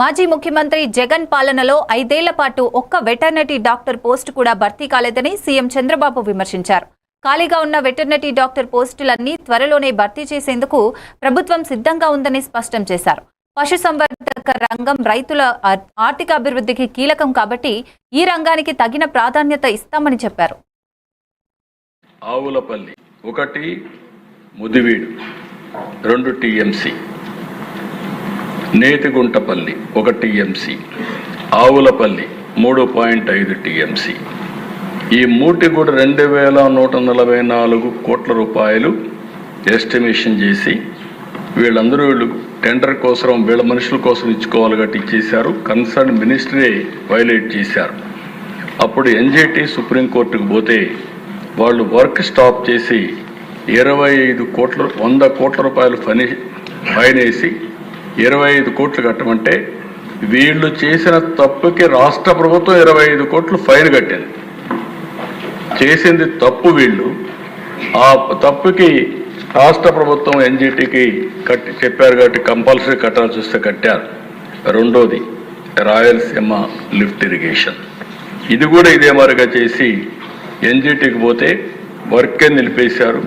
మాజీ ముఖ్యమంత్రి జగన్ పాలనలో ఐదేళ్ళ పాటు ఒక్క వెటర్నరీ డాక్టర్ పోస్టు కూడా భర్తీ కాలేదని సీఎం చంద్రబాబు విమర్శించారు. ఖాళీగా ఉన్న వెటర్నరీ డాక్టర్ పోస్టులన్నీ త్వరలోనే భర్తీ చేసేందుకు ప్రభుత్వం సిద్ధంగా ఉందని స్పష్టం చేశారు. పశుసంవర్ధక రంగం రైతుల ఆర్థిక అభివృద్ధికి కీలకం కాబట్టి ఈ రంగానికి తగిన ప్రాధాన్యత ఇస్తామని చెప్పారు. ఆవులపల్లి ఒకటి ముదివీడు రెండు టీఎంసీ. నేతిగుంటపల్లి ఒక టీఎంసీ ఆవులపల్లి మూడు పాయింట్ ఐదు టీఎంసీ. ఈ మూటి కూడా రెండు వేల నూట నలభై నాలుగు కోట్ల రూపాయలు ఎస్టిమేషన్ చేసి వీళ్ళందరూ వీళ్ళు టెండర్ కోసం వీళ్ళ మనుషుల కోసం ఇచ్చుకోవాలి కాబట్టి ఇచ్చేశారు. కన్సర్న్ మినిస్టరే వైలేట్ చేశారు. అప్పుడు ఎన్జేటీ సుప్రీంకోర్టుకు పోతే వాళ్ళు వర్క్ స్టాప్ చేసి ఇరవై ఐదు కోట్ల వంద కోట్ల రూపాయలు ఫని ఫైన్ వేసి ఇరవై ఐదు కోట్లు కట్టమంటే వీళ్ళు చేసిన తప్పుకి రాష్ట్ర ప్రభుత్వం ఇరవై ఐదు కోట్లు ఫైన్ కట్టింది. చేసింది తప్పు వీళ్ళు. ఆ తప్పుకి రాష్ట్ర ప్రభుత్వం ఎన్జిటికి కట్టి చెప్పారు కాబట్టి కంపల్సరీ కట్టాల్సి వస్తే కట్టారు. రెండోది రాయలసీమ లిఫ్ట్ ఇరిగేషన్. ఇది కూడా ఇదే మరిగా చేసి ఎన్జిటికి పోతే వర్కే నిలిపేశారు.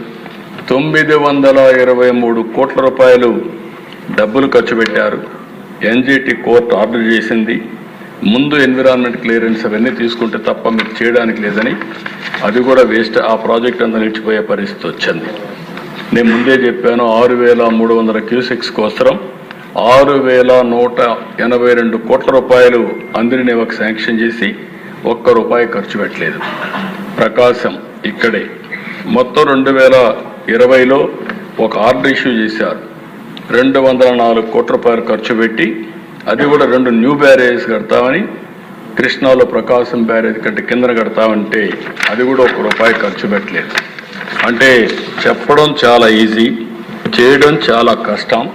తొమ్మిది వందల ఇరవై మూడు కోట్ల రూపాయలు డబ్బులు ఖర్చు పెట్టారు. ఎన్జిటి కోర్టు ఆర్డర్ చేసింది. ముందు ఎన్విరాన్మెంట్ క్లియరెన్స్ అవన్నీ తీసుకుంటే తప్ప మీకు చేయడానికి లేదని అది కూడా వేస్ట్. ఆ ప్రాజెక్ట్ అంతా నిలిచిపోయే పరిస్థితి వచ్చింది. నేను ముందే చెప్పాను ఆరు వేల మూడు వందల క్యూసెక్స్ కోసరం ఆరు వేల నూట ఎనభై రెండు కోట్ల రూపాయలు అందరినీ ఒక శాంక్షన్ చేసి ఒక్క రూపాయి ఖర్చు పెట్టలేదు. ప్రకాశం ఇక్కడే. మొత్తం రెండు వేల ఇరవైలో ఒక ఆర్డర్ ఇష్యూ చేశారు. రెండు వందల నాలుగు కోట్ల రూపాయలు ఖర్చు పెట్టి అది కూడా రెండు న్యూ బ్యారేజ్ కడతామని కృష్ణాలో ప్రకాశం బ్యారేజ్ కంటే కిందన కడతామంటే అది కూడా ఒక రూపాయి ఖర్చు పెట్టలేదు. అంటే చెప్పడం చాలా ఈజీ చేయడం చాలా కష్టం.